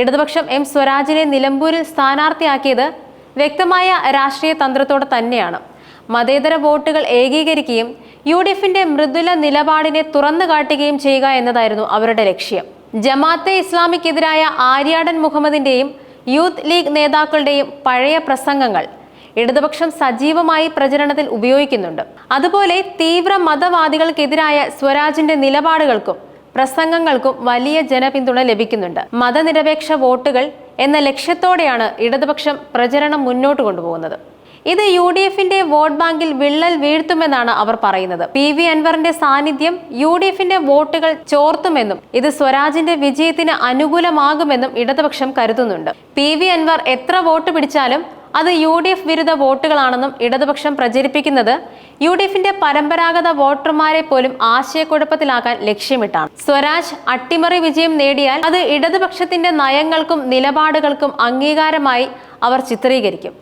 ഇടതുപക്ഷം എം സ്വരാജിനെ നിലമ്പൂരിൽ സ്ഥാനാർത്ഥിയാക്കിയത് വ്യക്തമായ രാഷ്ട്രീയ തന്ത്രത്തോടെ തന്നെയാണ്. മതേതര വോട്ടുകൾ ഏകീകരിക്കുകയും യു ഡി എഫിന്റെ മൃദുല നിലപാടിനെ തുറന്നു കാട്ടുകയും ചെയ്യുക എന്നതായിരുന്നു അവരുടെ ലക്ഷ്യം. ജമാഅത്തെ ഇസ്ലാമിക്കെതിരായ ആര്യാടൻ മുഹമ്മദിന്റെയും യൂത്ത് ലീഗ് നേതാക്കളുടെയും പഴയ പ്രസംഗങ്ങൾ ഇടതുപക്ഷം സജീവമായി പ്രചരണത്തിൽ ഉപയോഗിക്കുന്നുണ്ട്. അതുപോലെ തീവ്ര മതവാദികൾക്കെതിരായ സ്വരാജിന്റെ നിലപാടുകൾക്കും പ്രസംഗങ്ങൾക്കും വലിയ ജനപിന്തുണ ലഭിക്കുന്നുണ്ട്. മതനിരപേക്ഷ വോട്ടുകൾ എന്ന ലക്ഷ്യത്തോടെയാണ് ഇടതുപക്ഷം പ്രചരണം മുന്നോട്ട് കൊണ്ടുപോകുന്നത്. ഇത് യു ഡി എഫിന്റെ വോട്ട് ബാങ്കിൽ വിള്ളൽ വീഴ്ത്തുമെന്നാണ് അവർ പറയുന്നത്. പി വി അൻവറിന്റെ സാന്നിധ്യം യു ഡി എഫിന്റെ വോട്ടുകൾ ചോർത്തുമെന്നും ഇത് സ്വരാജിന്റെ വിജയത്തിന് അനുകൂലമാകുമെന്നും ഇടതുപക്ഷം കരുതുന്നുണ്ട്. പി വി അൻവർ എത്ര വോട്ട് പിടിച്ചാലും അത് യു ഡി എഫ് വിരുദ്ധ വോട്ടുകളാണെന്നും ഇടതുപക്ഷം പ്രചരിപ്പിക്കുന്നത് യു ഡി എഫിന്റെ പരമ്പരാഗത വോട്ടർമാരെ പോലും ആശയക്കുഴപ്പത്തിലാക്കാൻ ലക്ഷ്യമിട്ടാണ്. സ്വരാജ് അട്ടിമറി വിജയം നേടിയാൽ അത് ഇടതുപക്ഷത്തിന്റെ നയങ്ങൾക്കും നിലപാടുകൾക്കും അംഗീകാരമായി അവർ ചിത്രീകരിക്കും.